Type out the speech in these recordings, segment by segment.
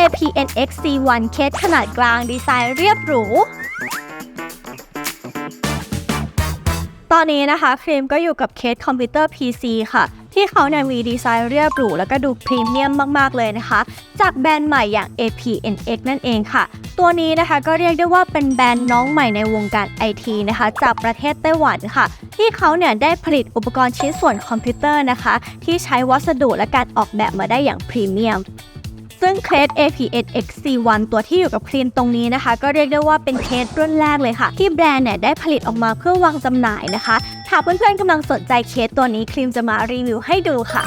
APNX C1 เคสขนาดกลางดีไซน์เรียบหรู ตอนนี้นะคะครีมก็อยู่กับเคสคอมพิวเตอร์ PC ค่ะ ที่เขาเนี่ยมีดีไซน์เรียบหรู แล้วก็ดูพรีเมียมมาก ๆ เลยนะคะ จากแบรนด์ใหม่อย่าง APNX นั่นเองค่ะ ตัวนี้นะคะก็เรียกได้ว่าเป็นแบรนด์น้องใหม่ในวงการ IT นะคะ จากประเทศไต้หวันค่ะ ที่เขาเนี่ยได้ผลิตอุปกรณ์ชิ้นส่วนคอมพิวเตอร์นะคะ ที่ใช้วัสดุและการออกแบบมาได้อย่างพรีเมียม ซึ่งเคส APS XC1 ตัวที่อยู่กับคลีนตรงนี้นะคะ ก็เรียกได้ว่าเป็นเคสรุ่นแรกเลยค่ะ ที่แบรนด์เนี่ยได้ผลิตออกมาเพื่อวางจำหน่ายนะคะหากเพื่อนๆกำลังสนใจเคสตัวนี้ครีมจะมารีวิวให้ดูค่ะ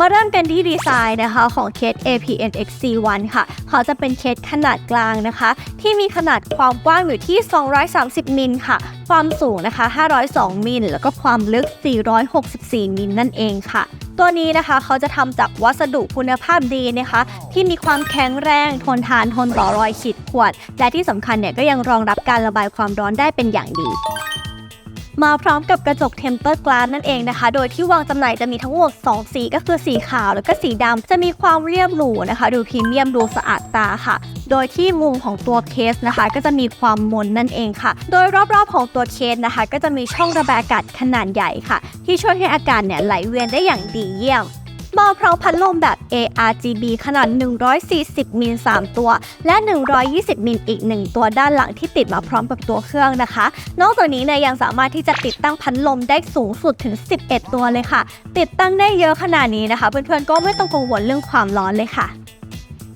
มาเริ่มกันที่ดีไซน์นะคะของเคส APN XC1 ค่ะ เขาจะเป็นเคสขนาดกลางนะคะ ที่มีขนาดความกว้างอยู่ที่ 230 มิลค่ะ ความสูงนะคะ 502 มิลแล้วก็ความลึก 464 มิลนั่นเองค่ะ ตัวนี้นะคะเขาจะทำจากวัสดุคุณภาพดีนะคะ ที่มีความแข็งแรงทนทานทนต่อรอยขีดข่วนและที่สำคัญเนี่ยก็ยังรองรับการระบายความร้อนได้เป็นอย่างดี มาพร้อมกับกระจกเทมเปอร์กลาสนั่นเองนะคะ โดยที่วางจำหน่ายจะมีทั้งหมด 2 สีก็คือสีขาวแล้วก็สีดำจะมีความเรียบหรูนะคะ ดูพรีเมียมดูสะอาดตาค่ะ โดยที่มุมของตัวเคสนะคะ ก็จะมีความมนนั่นเองค่ะ โดยรอบๆของตัวเคสนะคะ ก็จะมีช่องระบายอากาศขนาดใหญ่ค่ะ ที่ช่วยให้อากาศเนี่ยไหลเวียนได้อย่างดีเยี่ยม บอลเพร้อมพัดลมแบบ ARGB ขนาด 140 มิล 3 ตัว และ 120 มิลอีก 1 ตัวด้านหลังที่ติดมาพร้อมกับตัวเครื่องนะคะ นอกจากนี้เนี่ยยังสามารถที่จะติดตั้งพัดลมได้สูงสุดถึง 11 ตัวเลยค่ะ ติดตั้งได้เยอะขนาดนี้นะคะ เพื่อนๆก็ไม่ต้องกังวลเรื่องความร้อนเลยค่ะ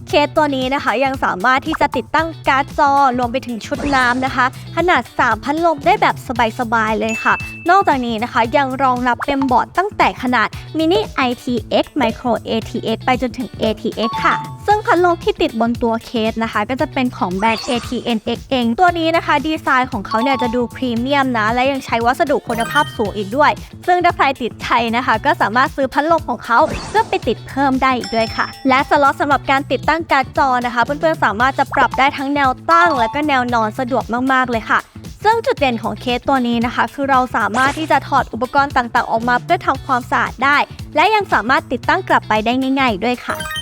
เคสตัวนี้นะคะยังสามารถที่จะติดตั้งการ์ดจอรวมไปถึงชุดน้ำนะคะ ขนาด 3 พัดลมได้แบบสบายๆเลยค่ะ นอกจากนี้นะคะยังรองรับเต็มบอร์ดตั้งแต่ขนาด Mini ITX Micro ATX ไปจนถึง ATX ค่ะ ซึ่ง พัดลมที่ติดบนตัวเคสนะคะ ก็จะเป็นของแบรนด์ ATNX เอง ตัวนี้นะคะ ดีไซน์ของเขาเนี่ยจะดูพรีเมียมนะ และยังใช้วัสดุคุณภาพสูงอีกด้วย ซึ่งถ้าใครติดใจนะคะ ก็สามารถซื้อพัดลมของเขาเพื่อไปติดเพิ่มได้อีกด้วยค่ะ และสล็อตสำหรับการติดตั้งการ์ดจอนะคะ เพื่อนๆสามารถจะปรับได้ทั้งแนวตั้ง และก็แนวนอนสะดวกมากๆเลยค่ะซึ่งจุดเด่นของเคสตัวนี้นะคะ คือเราสามารถที่จะถอดอุปกรณ์ต่างๆ ออกมาเพื่อทำความสะอาดได้ และยังสามารถติดตั้งกลับไปได้ง่ายๆด้วยค่ะ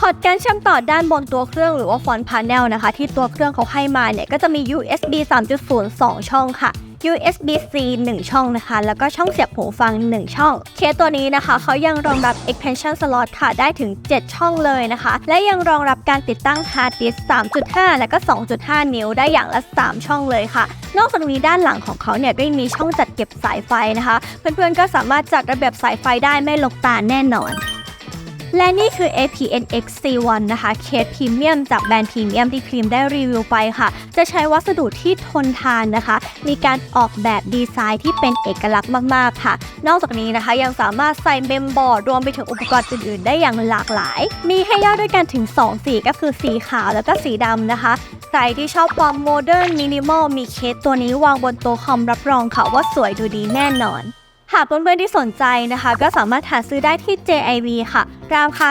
พอร์ตการเชื่อมต่อด้านบนตัวเครื่องหรือว่าฟอนต์พาเนลนะคะ ที่ตัวเครื่องเขาให้มาเนี่ย ก็จะมี USB 3.0 2 ช่องค่ะ USB-C 1 ช่องนะคะ แล้วก็ช่องเสียบหูฟัง 1 ช่อง เคสตัวนี้นะคะเขายังรองรับ expansion slot ค่ะ ได้ถึง 7 ช่องเลยนะคะ และยังรองรับการติดตั้ง hard disk 3.5 และก็ 2.5 นิ้วได้อย่างละ 3 ช่องเลยค่ะ นอกจากนี้ด้านหลังของเขาเนี่ยก็ยังมีช่องจัดเก็บสายไฟนะคะ เพื่อนๆก็สามารถจัดระเบียบสายไฟได้ไม่ลกตาแน่นอน และนี่คือ APNX C1 นะคะเคสพรีเมียมจากแบรนด์พรีเมียมที่ครีมได้รีวิวไปค่ะ จะใช้วัสดุที่ทนทานนะคะ มีการออกแบบดีไซน์ที่เป็นเอกลักษณ์มากๆค่ะ นอกจากนี้นะคะยังสามารถใส่เมมบอร์ดรวมไปถึงอุปกรณ์อื่นๆ ได้อย่างหลากหลาย มีให้เลือกด้วยกันถึง 2 สีก็คือสีขาวแล้วก็สีดำนะคะ ใครที่ชอบความโมเดิร์นมินิมอลมีเคสตัวนี้วางบนโต๊ะคอมรับรองค่ะว่าสวยดูดีแน่นอน หากเพื่อนๆที่สนใจนะคะ ก็สามารถหาซื้อได้ที่ JIV ค่ะ ราคา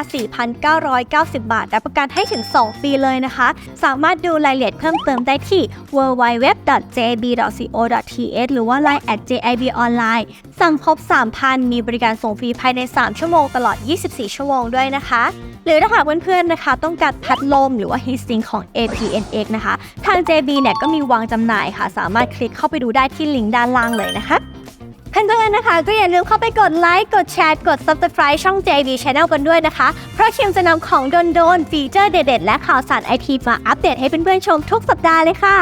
4,990 บาท รับประกันให้ถึง 2 ปีเลยนะคะ สามารถดูรายละเอียดเพิ่มเติมได้ที่ www.jib.co.th หรือว่า line at jib online สั่งครบ 3,000 มีบริการส่งฟรีภายใน 3 ชั่วโมงตลอด 24 ชั่วโมงด้วยนะคะ หรือถ้าหากเพื่อนๆนะคะ ต้องการพัดลมหรือว่า heatsink ของ APNX นะคะ ทาง JB เนี่ยก็มีวางจำหน่ายค่ะ สามารถคลิกเข้าไปดูได้ที่ลิงก์ด้านล่างเลยนะคะ เพื่อนๆนะคะ ก็อย่าลืมเข้าไปกดไลค์กดแชร์กด subscribe ช่อง JB Channel กันด้วยนะคะ เพราะคิมจะนำของโดนๆฟีเจอร์เด็ดๆ และข่าวสารไอทีมาอัปเดตให้เพื่อนๆชมทุกสัปดาห์เลยค่ะ